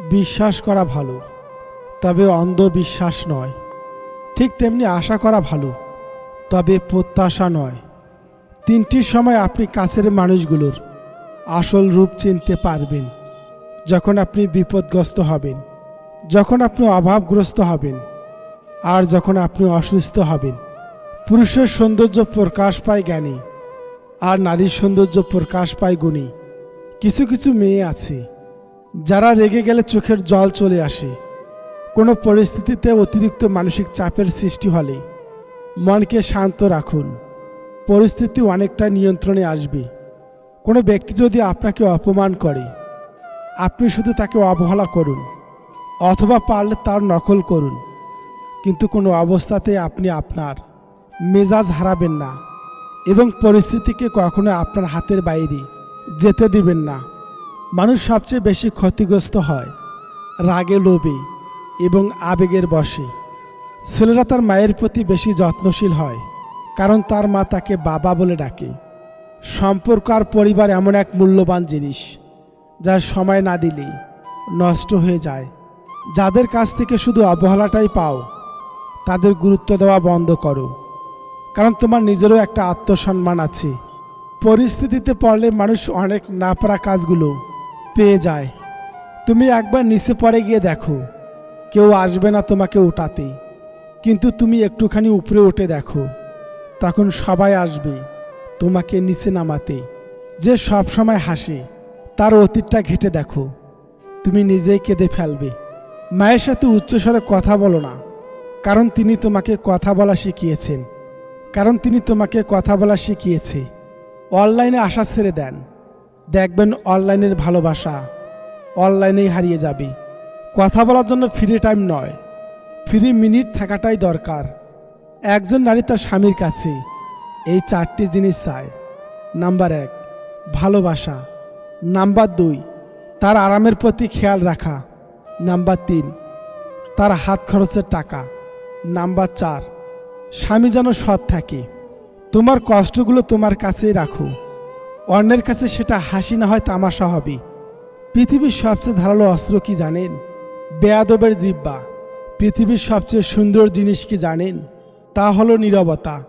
বিশ্বাস করা ভালো, তবে অন্ধবিশ্বাস নয়। ঠিক তেমনি আশা করা ভালো, তবে প্রত্যাশা নয়। তিনটির সময় আপনি কাছের মানুষগুলোর আসল রূপ চিনতে পারবেন, যখন আপনি বিপদগ্রস্ত হবেন, যখন আপনি অভাবগ্রস্ত হবেন, আর যখন আপনি অসুস্থ হবেন। পুরুষের সৌন্দর্য প্রকাশ পায় জ্ঞানী, আর নারীর সৌন্দর্য প্রকাশ পায় গুণী। কিছু কিছু মেয়ে আছে যারা রেগে গেলে চোখের জল চলে আসে, কোনো পরিস্থিতিতে অতিরিক্ত মানসিক চাপের সৃষ্টি হলে মনকে শান্ত রাখুন। পরিস্থিতি অনেকটা নিয়ন্ত্রণে আসবে। কোনো ব্যক্তি যদি আপনাকে অপমান করে, আপনি শুধু তাকে অবহেলা করুন, অথবা পারলে তার নকল করুন। কিন্তু কোনো অবস্থাতে আপনি আপনার মেজাজ হারাবেন না এবং পরিস্থিতিকে কখনো আপনার হাতের বাইরে যেতে দিবেন না। মানুষ সবচেয়ে বেশি ক্ষতিগ্রস্ত হয় রাগে লোভে এবং আবেগের বশে। ছেলেরা তার মায়ের প্রতি বেশি যত্নশীল হয়, কারণ তার মা তাকে বাবা বলে ডাকে। সম্পর্ক আর পরিবার এমন এক মূল্যবান জিনিস, যা সময় না দিলে নষ্ট হয়ে যায়। যাদের কাছ থেকে শুধু অবহেলাটাই পাও, তাদের গুরুত্ব দেওয়া বন্ধ করো, কারণ তোমার নিজেরও একটা আত্মসম্মান আছে। পরিস্থিতিতে পড়লে মানুষ অনেক না পারা কাজগুলো পেয়ে যায়। তুমি একবার নিচে পড়ে গিয়ে দেখো। কেউ আসবে না তোমাকে উঠাতে কিন্তু তুমি একটুখানি উপরে উঠে দেখো। তখন সবাই আসবে তোমাকে নিচে নামাতে। যে সব সময় হাসে, তার অতীতটা ঘেটে দেখো। তুমি নিজেই কেঁদে ফেলবে। মায়ের সাথে উচ্চস্বরে কথা বলো না। কারণ তিনি তোমাকে কথা বলা শিখিয়েছেন। কারণ তিনি তোমাকে কথা বলা শিখিয়েছে। অনলাইনে আশা ছেড়ে দেন। দেখবেন অনলাইনের ভালোবাসা। অনলাইনেই হারিয়ে যাবে। কথা বলার জন্য ফ্রি টাইম নয়। ফ্রি মিনিট থাকাটাই দরকার। একজন নারী তার স্বামীর কাছে এই চারটি জিনিস চায়। নাম্বার এক, ভালোবাসা। নাম্বার দুই, তার আরামের প্রতি খেয়াল রাখা। নাম্বার তিন, তার হাত খরচের টাকা। নাম্বার চার, স্বামী যেন সৎ থাকে। তোমার কষ্টগুলো তোমার কাছেই রাখো। অন্যের কাছে সেটা হাসি না হয় তামাশা হবে। পৃথিবীর সবচেয়ে ধারালো অস্ত্র কি জানেন? বেয়াদবের জিব্বা পৃথিবীর সবচেয়ে সুন্দর জিনিস কি জানেন? তা হলো নীরবতা।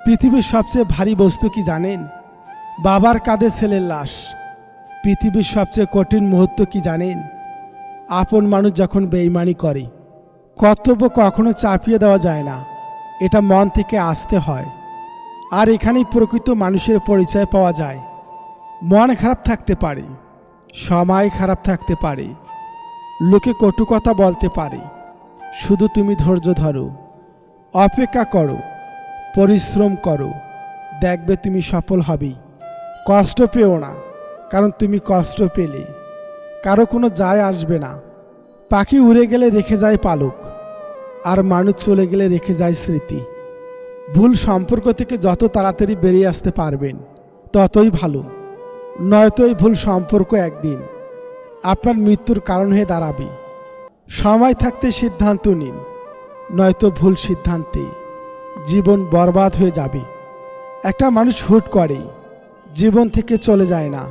পৃথিবীর সবচেয়ে ভারী বস্তু কি জানেন? বাবার কাঁধে ছেলের লাশ। পৃথিবীর সবচেয়ে কঠিন মুহূর্ত কি জানেন? আপন মানুষ যখন বেইমানি করে, কর্তব্য কখনো চাপিয়ে দেওয়া যায় না। এটা মন থেকে আসতে হয়। আর এখানেই প্রকৃত মানুষের পরিচয় পাওয়া যায়। মন খারাপ থাকতে পারে, সময় খারাপ থাকতে পারে, লোকে কটু কথা বলতে পারে, শুধু তুমি ধৈর্য ধরো, অপেক্ষা করো, পরিশ্রম করো, দেখবে তুমি সফল হবেই কষ্ট পেও না, কারণ তুমি কষ্ট পেলে। কারও কোনো যায় আসবে না। পাখি উড়ে গেলে রেখে যায় পালক, আর মানুষ চলে গেলে রেখে যায় স্মৃতি। ভুল সম্পর্ক থেকে যত তাড়াতাড়ি বেরিয়ে আসতে পারবেন, ততই ভালো। নয়তো এই ভুল সম্পর্ক একদিন আপনার মৃত্যুর কারণ হয়ে দাঁড়াবে। সময় থাকতে সিদ্ধান্ত নিন, নয়তো ভুল সিদ্ধান্তে জীবন বরবাদ হয়ে যাবে। একটা মানুষ হুট করে জীবন থেকে চলে যায় না।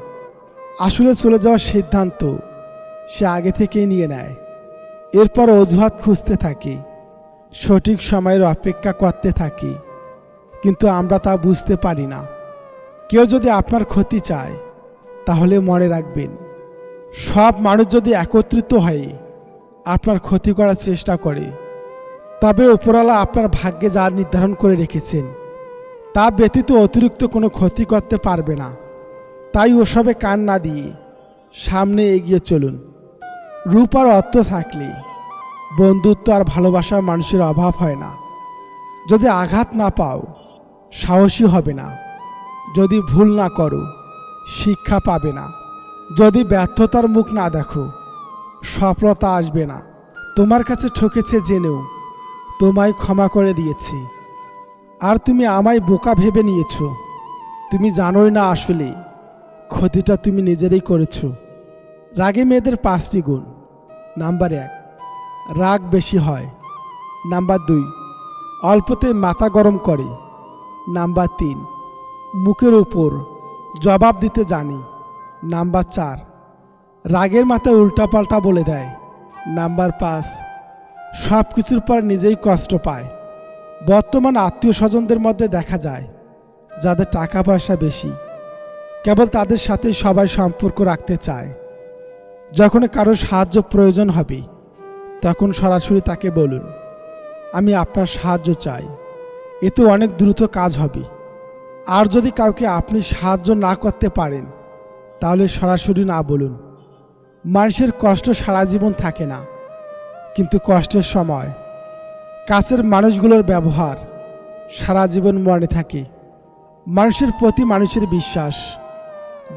আসলে চলে যাওয়ার সিদ্ধান্ত সে আগে থেকেই নিয়ে নেয়। এরপর অজুহাত খুঁজতে থাকি। সঠিক সময়ের অপেক্ষা করতে থাকি, কিন্তু আমরা তা বুঝতে পারি না। কেউ যদি আপনার ক্ষতি চায়, তাহলে মনে রাখবেন, সব মানুষ যদি একত্রিত হয় আপনার ক্ষতি করার চেষ্টা করে, তবে ওপরওয়ালা আপনার ভাগ্যে যা নির্ধারণ করে রেখেছেন, তা ব্যতীত অতিরিক্ত কোনো ক্ষতি করতে পারবে না। তাই ওসবে কান না দিয়ে সামনে এগিয়ে চলুন। রূপ আর অর্থ থাকলে বন্ধুত্ব আর ভালোবাসার মানুষের অভাব হয় না। যদি আঘাত না পাও, সাহসী হবে না। যদি ভুল না করো, শিক্ষা পাবে না। যদি ব্যর্থতার মুখ না দেখো, সফলতা আসবে না। তোমার কাছে ঠকেছে জেনেও, তোমায় ক্ষমা করে দিয়েছি। আর তুমি আমায় বোকা ভেবে নিয়েছ। তুমি জানোই না আসলে ক্ষতিটা তুমি নিজেরই করেছ। রাগে মেয়েদের পাঁচটি গুণ। নাম্বার এক রাগ বেশি হয়। নাম্বার দুই, অল্পতে মাথা গরম করে। নাম্বার তিন, মুখের উপর জবাব দিতে জানি। নাম্বার চার, রাগের মাথায় উল্টাপাল্টা বলে দেয়। নাম্বার পাঁচ সব কিছুর পর নিজেই কষ্ট পায়। বর্তমান আত্মীয় স্বজনদের মধ্যে দেখা যায়, যাদের টাকা পয়সা বেশি। কেবল তাদের সাথে সবাই সম্পর্ক রাখতে চায়। যখন কারও সাহায্য প্রয়োজন হবে তখন সরাসরি তাকে বলুন, আমি আপনার সাহায্য চাই এতে অনেক দ্রুত কাজ হবে। আর যদি কাউকে আপনি সাহায্য না করতে পারেন, তাহলে সরাসরি না বলুন। মানুষের কষ্ট সারা জীবন থাকে না, কিন্তু কষ্টের সময়। কাছের মানুষগুলোর ব্যবহার সারা জীবন মনে থাকে। মানুষের প্রতি মানুষের বিশ্বাস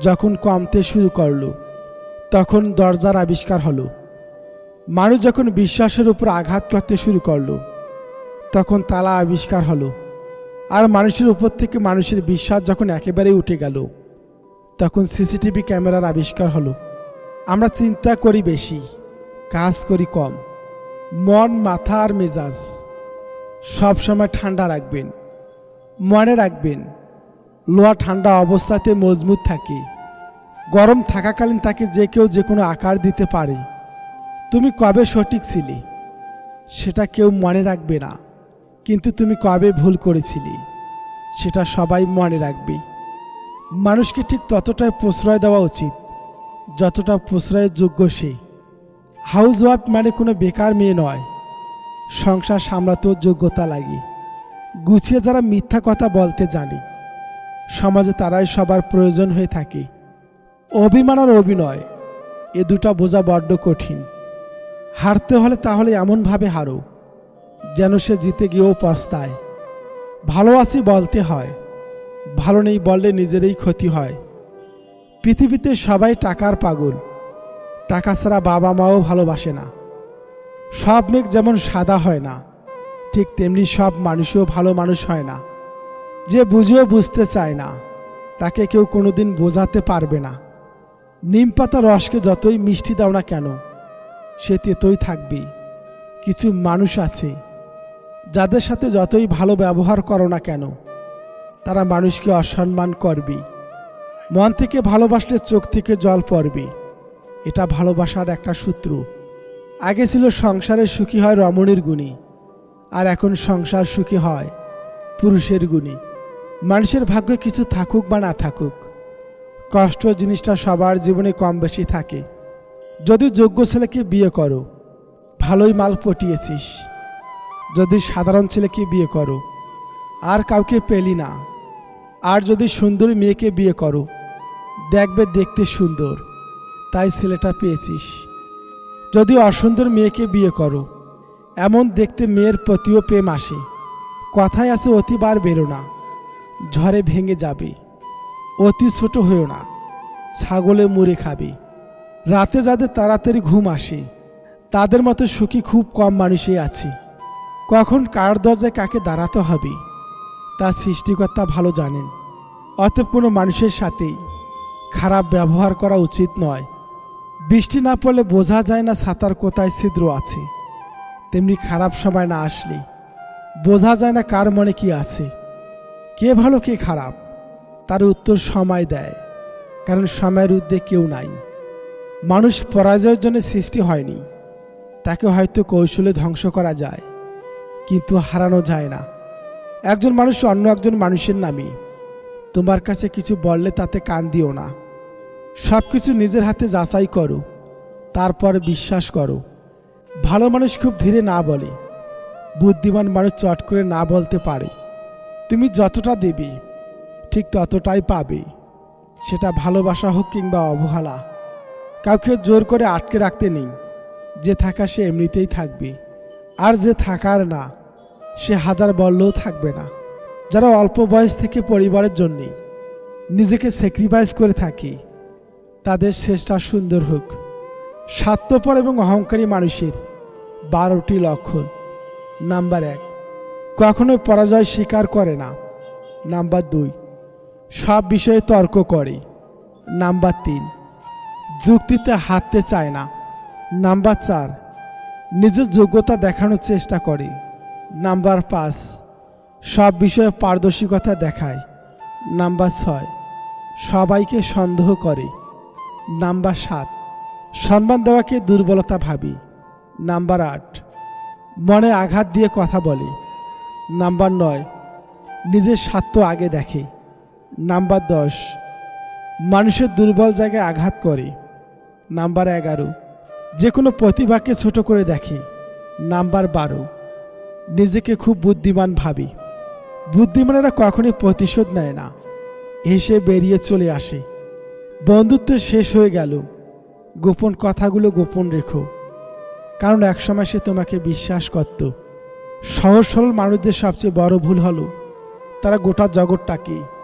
যখন কমতে শুরু করল, তখন দরজার আবিষ্কার হলো। মানুষ যখন বিশ্বাসের উপর আঘাত করতে শুরু করল, তখন তালা আবিষ্কার হলো। আর মানুষের উপর থেকে মানুষের বিশ্বাস যখন একেবারেই উঠে গেল, তখন সিসিটিভি ক্যামেরার আবিষ্কার হলো। আমরা চিন্তা করি বেশি, কাজ করি কম। মন, মাথা আর মেজাজ সব সময় ঠান্ডা রাখবেন, মনে রাখবেন। লোহা ঠান্ডা অবস্থাতে মজবুত থাকে, গরম থাকাকালীন তাকে যে কেউ যে কোনো আকার দিতে পারে। তুমি কবে সঠিক ছিলে, সেটা কেউ মনে রাখবে না। কিন্তু তুমি কবে ভুল করেছিলি, সেটা সবাই মনে রাখবে। মানুষকে ঠিক ততটাই প্রশ্রয় দেওয়া উচিত, যতটা প্রশ্রয়ের যোগ্য সে। হাউস ওয়াইফ মানে কোনো বেকার মেয়ে নয়, সংসার সামলাতেও যোগ্যতা লাগে। গুছিয়ে যারা মিথ্যা কথা বলতে জানে, সমাজে তারাই সবার প্রয়োজন হয়ে থাকে। অভিমান আর অভিনয়, এ দুটা বোঝা বড্ড কঠিন। হারতে হলে তাহলে এমনভাবে হারো, যেন সে জিতে গিয়েও পস্তায়। ভালো আছি বলতে হয়, ভালো নেই বললে নিজেরই ক্ষতি হয়। পৃথিবীতে সবাই টাকার পাগল, টাকা ছাড়া বাবা মাও ভালোবাসে না। সব মেঘ যেমন সাদা হয় না, ঠিক তেমনি সব মানুষও ভালো মানুষ হয় না। যে বুঝেও বুঝতে চায় না, তাকে কেউ কোনোদিন বোঝাতে পারবে না। নিম পাতা রসকে যতই মিষ্টি দাও না কেন সে তেতই থাকবে। কিছু মানুষ আছে, যাদের সাথে যতই ভালো ব্যবহার করো না কেন, তারা মানুষকে অসম্মান করবে। মন থেকে ভালোবাসলে চোখ থেকে জল পড়বে। এটা ভালোবাসার একটা সূত্র। আগে ছিল সংসারের সুখী হয় রমণীর গুণী, আর এখন সংসার সুখী হয় পুরুষের গুণী। মানুষের ভাগ্যে কিছু থাকুক বা না থাকুক, কষ্ট জিনিসটা সবার জীবনে কম বেশি থাকে। যদি যোগ্য ছেলেকে বিয়ে করো, ভালোই মাল পটিয়েছিস। যদি সাধারণ ছেলেকে বিয়ে করো, আর কাউকে পেলি না। আর যদি সুন্দরী মেয়েকে বিয়ে করো, দেখবে দেখতে সুন্দর, তাই ছেলেটা পেয়েছিস। যদি অসুন্দর মেয়েকে বিয়ে করো, এমন দেখতে মেয়ের প্রতিও প্রেম আসে। কথায় আছে, অতিবার বেরো না, ঝড়ে ভেঙে যাবে। অতি ছোট হয়েও না, ছাগলে মুড়ে খাবে। রাতে যাদের তাড়াতাড়ি ঘুম আসে, তাদের মতো সুখী খুব কম মানুষই আছে। কখন কার দরজায় কাকে দাঁড়াতে হবে, তা সৃষ্টিকর্তা ভালো জানেন। অতএব কোনো মানুষের সাথেই খারাপ ব্যবহার করা উচিত নয়। বৃষ্টি না পড়লে বোঝা যায় না ছাতার কোথায় ছিদ্র আছে। তেমনি খারাপ সময় না আসলে বোঝা যায় না কার মনে কি আছে। কে ভালো, কে খারাপ, তার উত্তর সময় দেয়। কারণ সময়ের ঊর্ধ্বে কেউ নাই। মানুষ পরাজয়ের জন্য সৃষ্টি হয়নি। তাকে হয়তো কৌশলে ধ্বংস করা যায়, কিন্তু হারানো যায় না। একজন মানুষ অন্য একজন মানুষের নামে। তোমার কাছে কিছু বললে তাতে কান দিও না। সব কিছু নিজের হাতে যাচাই করো, তারপর বিশ্বাস করো। ভালো মানুষ খুব ধীরে না বলে, বুদ্ধিমান মানুষ চট করে না বলতে পারে। তুমি যতটা দেবে, ঠিক ততটাই পাবে। সেটা ভালোবাসা হোক কিংবা অবহেলা। কাউকে জোর করে আটকে রাখতে নেই। যে থাকা সে এমনিতেই থাকবে। আর যে থাকার না, সে হাজার বললেও থাকবে না। যারা অল্প বয়স থেকে পরিবারের জন্যে নিজেকে স্যাক্রিফাইস করে থাকে, তাদের শেষটা সুন্দর হোক। স্বার্থপর এবং অহংকারী মানুষের বারোটি লক্ষণ। নাম্বার এক কখনোই পরাজয় স্বীকার করে না। নাম্বার দুই, সব বিষয়ে তর্ক করে। নাম্বার তিন যুক্তিতে হাঁটতে চায় না। নাম্বার চার নিজের যোগ্যতা দেখানোর চেষ্টা করে। নাম্বার পাঁচ, সব বিষয়ে পারদর্শিকতা দেখায়। নাম্বার ছয়, সবাইকে সন্দেহ করে। নাম্বার সাত, সম্মান দেওয়াকে দুর্বলতা ভাবি। নাম্বার আট, মনে আঘাত দিয়ে কথা বলে। নাম্বার নয়, নিজের স্বার্থ আগে দেখে। নাম্বার দশ মানুষের দুর্বল জায়গায় আঘাত করে। নাম্বার এগারো যে কোনো প্রতিভাকে ছোট করে দেখে। নাম্বার বারো, নিজেকে খুব বুদ্ধিমান ভাবি। বুদ্ধিমানেরা কখনই প্রতিশোধ নেয় না। হেসে বেরিয়ে চলে আসে। বন্ধুত্ব শেষ হয়ে গেল। গোপন কথাগুলো গোপন রেখো। কারণ একসময় সে তোমাকে বিশ্বাস করত। সহজ সরল মানুষদের সবচেয়ে বড় ভুল হলো, তারা গোটা জগৎটাকে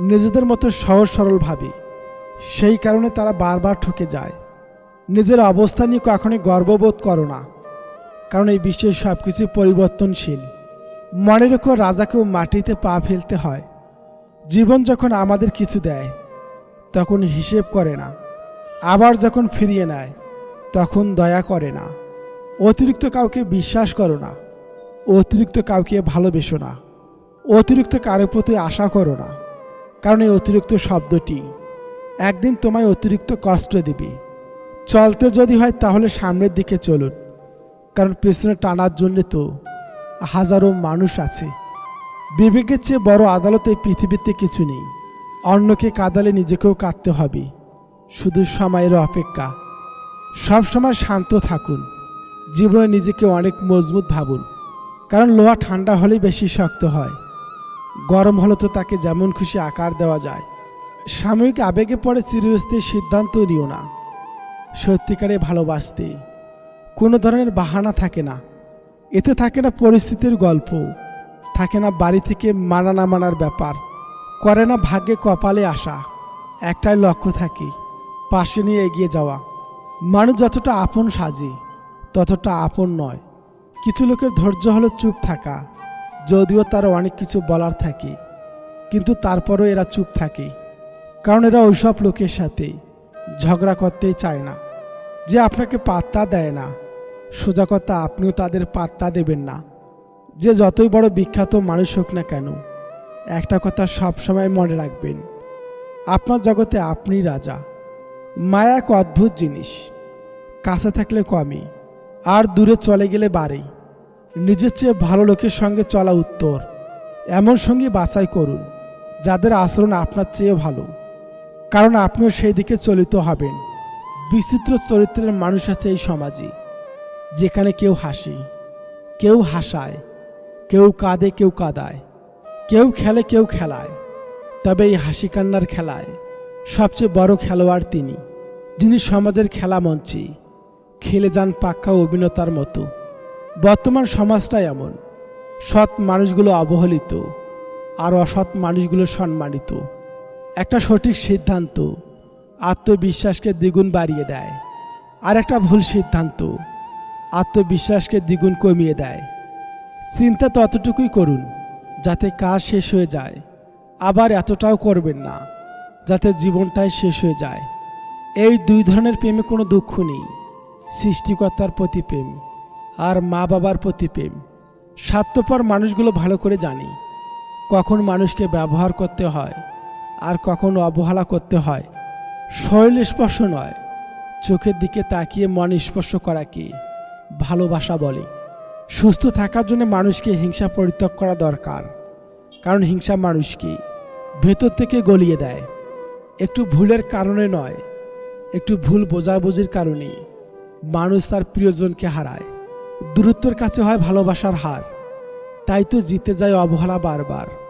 নিজেদের মতো সহজ সরল ভাবে। সেই কারণে তারা বারবার ঠকে যায়। নিজের অবস্থা নিয়ে কখনোই গর্ববোধ করো না। কারণ এই বিশ্বের সব কিছু পরিবর্তনশীল। মনে রেখো রাজাকেও মাটিতে পা ফেলতে হয়। জীবন যখন আমাদের কিছু দেয়, তখন হিসেব করে না। আবার যখন ফিরিয়ে নেয়, তখন দয়া করে না। অতিরিক্ত কাউকে বিশ্বাস করো না। অতিরিক্ত কাউকে ভালোবেসো না। অতিরিক্ত কারও প্রতি আশা করো না। কারণ এই অতিরিক্ত শব্দটি একদিন তোমায় অতিরিক্ত কষ্ট দিবে। চলতে যদি হয় তাহলে সামনের দিকে চলুন, কারণ পেছনে টানার জন্যে তো হাজারো মানুষ আছে। বিবেকের চেয়ে বড় আদালত পৃথিবীতে কিছু নেই। অন্যকে কাদালে নিজেকেও কাঁদতে হবে। শুধু সময়ের অপেক্ষা। সব সময় শান্ত থাকুন। জীবনে নিজেকে অনেক মজবুত ভাবুন। কারণ লোহা ঠান্ডা হলেই বেশি শক্ত হয়। গরম হলে তো তাকে যেমন খুশি আকার দেওয়া যায়। সাময়িক আবেগে পড়ে চিরস্থায়ী সিদ্ধান্ত নিও না। সত্যিকারে ভালোবাসতে কোনো ধরনের বাহানা থাকে না। এতে থাকে না পরিস্থিতির গল্প, থাকে না বাড়ি থেকে মানা না মানার ব্যাপার, করে না ভাগ্যে কপালে আসা, একটাই লক্ষ্য থাকে, পাশে নিয়ে এগিয়ে যাওয়া। মানুষ যতটা আপন সাজে, ততটা আপন নয়। কিছু লোকের ধৈর্য হলো চুপ থাকা। যদিও তার অনেক কিছু বলার থাকে, কিন্তু তারপরও এরা চুপ থাকে, কারণ এরা ওইসব লোকের সাথে ঝগড়া করতেই চায় না। যে আপনাকে পাত্তা দেয় না, সোজা কথা আপনিও তাদের পাত্তা দেবেন না। যে যতই বড় বিখ্যাত মানুষ হোক না কেন, একটা কথা সবসময় মনে রাখবেন, আপনার জগতে আপনি রাজা। মায়া এক অদ্ভুত জিনিস, কাছে থাকলে কমই, আর দূরে চলে গেলে বাড়ে নিজের চেয়ে ভালো লোকের সঙ্গে চলা উত্তর। এমন সঙ্গী বাছাই করুন, যাদের আচরণ আপনার চেয়ে ভালো। কারণ আপনিও সেই দিকে চলিত হবেন। বিচিত্র চরিত্রের মানুষ আছে এই সমাজে, যেখানে কেউ হাসি, কেউ হাসায়, কেউ কাঁদে, কেউ কাঁদায়, কেউ খেলে, কেউ খেলায়। তবে এই হাসি কান্নার খেলায় সবচেয়ে বড় খেলোয়াড় তিনি, যিনি সমাজের খেলা মঞ্চে খেলে যান পাক্কা অভিনেতার মতো। বর্তমান সমাজটা এমন। সৎ মানুষগুলো অবহেলিত আর অসৎ মানুষগুলো সম্মানিত। একটা সঠিক সিদ্ধান্ত আত্মবিশ্বাসকে দ্বিগুণ বাড়িয়ে দেয় আর একটা ভুল সিদ্ধান্ত আত্মবিশ্বাসকে দ্বিগুণ কমিয়ে দেয়। চিন্তা ততটুকুই করুন যাতে কাজ শেষ হয়ে যায়, আবার এতটাও করবেন না যাতে জীবনটাই শেষ হয়ে যায়। এই দুই ধরনের প্রেমে কোনো দুঃখ নেই, সৃষ্টিকর্তার প্রতি প্রেম। আর মা বাবার প্রতি প্রেম। স্বার্থপর মানুষগুলো ভালো করে জানি। কখন মানুষকে ব্যবহার করতে হয় আর কখন অবহেলা করতে হয়। শরীর স্পর্শ নয়, চোখের দিকে তাকিয়ে মন স্পর্শ করাকে ভালোবাসা বলে। সুস্থ থাকার জন্য মানুষকে হিংসা পরিত্যাগ করা দরকার। কারণ হিংসা মানুষকে ভেতর থেকে গলিয়ে দেয়। একটু ভুলের কারণে নয়, একটু ভুল বোঝাবুঝির কারণে মানুষ তার প্রিয়জনকে হারায়। দূরত্বের কাছে হয় ভালোবাসার হার। তাই তো জিতে যায় অবহেলা বারবার।